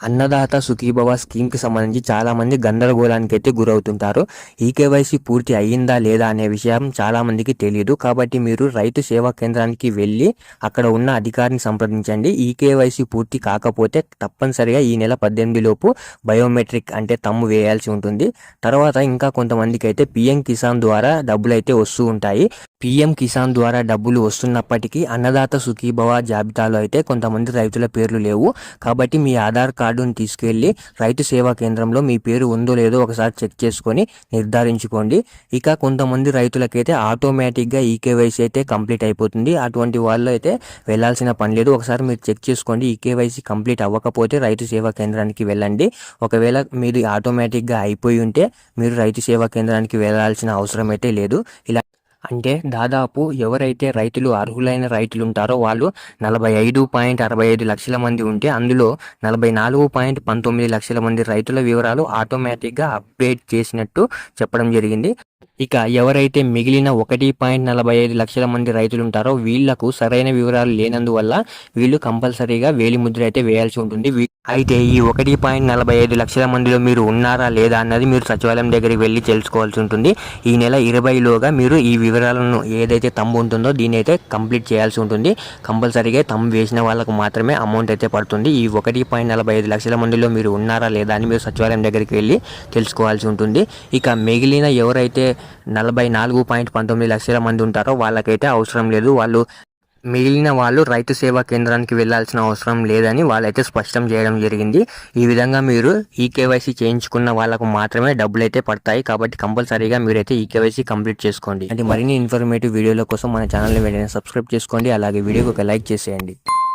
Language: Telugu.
అన్నదాత సుఖీభవ స్కీమ్కి సంబంధించి చాలామంది గందరగోళానికి అయితే గురవుతుంటారు. ఈ కేవైసీ పూర్తి అయ్యిందా లేదా అనే విషయం చాలామందికి తెలియదు కాబట్టి మీరు రైతు సేవా కేంద్రానికి వెళ్ళి అక్కడ ఉన్న అధికారిని సంప్రదించండి. ఈ కేవైసీ పూర్తి కాకపోతే తప్పనిసరిగా ఈ నెల పద్దెనిమిది లోపు బయోమెట్రిక్ అంటే తమ్ము వేయాల్సి ఉంటుంది. తర్వాత ఇంకా కొంతమందికి అయితే పిఎం కిసాన్ ద్వారా డబ్బులు అయితే వస్తూ ఉంటాయి. పీఎం కిసాన్ ద్వారా డబ్బులు వస్తున్నప్పటికీ అన్నదాత సుఖీభవ జాబితాలో అయితే కొంతమంది రైతుల పేర్లు లేవు. కాబట్టి మీ ఆధార్ కార్డును తీసుకెళ్ళి రైతు సేవా కేంద్రంలో మీ పేరు ఉందో లేదో ఒకసారి చెక్ చేసుకొని నిర్ధారించుకోండి. ఇక కొంతమంది రైతులకైతే ఆటోమేటిక్గా ఈ కేవైసీ అయితే కంప్లీట్ అయిపోతుంది. అటువంటి వాళ్ళు అయితే వెళ్ళాల్సిన పని లేదు. ఒకసారి మీరు చెక్ చేసుకోండి. ఈ కేవైసీ కంప్లీట్ అవ్వకపోతే రైతు సేవా కేంద్రానికి వెళ్ళండి. ఒకవేళ మీరు ఆటోమేటిక్గా అయిపోయి ఉంటే మీరు రైతు సేవా కేంద్రానికి వెళ్ళాల్సిన అవసరం అయితే లేదు. ఇలా అంటే దాదాపు ఎవరైతే రైతులు అర్హులైన రైతులు ఉంటారో వాళ్ళు నలభై ఐదు పాయింట్ అరవై ఐదు లక్షల మంది ఉంటే అందులో నలభై నాలుగు పాయింట్ పంతొమ్మిది లక్షల మంది రైతుల వివరాలు ఆటోమేటిక్గా అప్డేట్ చేసినట్టు చెప్పడం జరిగింది. ఇక ఎవరైతే మిగిలిన ఒకటి పాయింట్ నలభై ఐదు లక్షల మంది రైతులు ఉంటారో వీళ్ళకు సరైన వివరాలు లేనందువల్ల వీళ్ళు కంపల్సరీగా వేలి ముద్ర అయితే వేయాల్సి ఉంటుంది. అయితే ఈ ఒకటి పాయింట్ నలభై ఐదు లక్షల మందిలో మీరు ఉన్నారా లేదా అన్నది మీరు సచివాలయం దగ్గరికి వెళ్ళి తెలుసుకోవాల్సి ఉంటుంది. ఈ నెల ఇరవైలోగా మీరు ఈ వివరాలను ఏదైతే తమ్ము ఉంటుందో దీన్ని అయితే కంప్లీట్ చేయాల్సి ఉంటుంది. కంపల్సరీగా తమ్ము వేసిన వాళ్ళకు మాత్రమే అమౌంట్ అయితే పడుతుంది. ఈ ఒకటి పాయింట్ నలభై ఐదు లక్షల మందిలో మీరు ఉన్నారా లేదా అని మీరు సచివాలయం దగ్గరికి వెళ్ళి తెలుసుకోవాల్సి ఉంటుంది. ఇక మిగిలిన ఎవరైతే నలభై నాలుగు పాయింట్ పంతొమ్మిది లక్షల మంది ఉంటారో వాళ్ళకైతే అవసరం లేదు. వాళ్ళు మిగిలిన వాళ్ళు రైతు సేవా కేంద్రానికి వెళ్ళాల్సిన అవసరం లేదని వాళ్ళైతే స్పష్టం చేయడం జరిగింది. ఈ విధంగా మీరు ఈ కేవైసీ చేయించుకున్న వాళ్ళకు మాత్రమే డబ్బులు అయితే పడతాయి. కాబట్టి కంపల్సరీగా మీరైతే ఈ కేవైసీ కంప్లీట్ చేసుకోండి. అంటే మరిన్ని ఇన్ఫర్మేటివ్ వీడియోల కోసం మన ఛానల్ని వెంటనే సబ్స్క్రైబ్ చేసుకోండి. అలాగే వీడియోకి ఒక లైక్ చేసేయండి.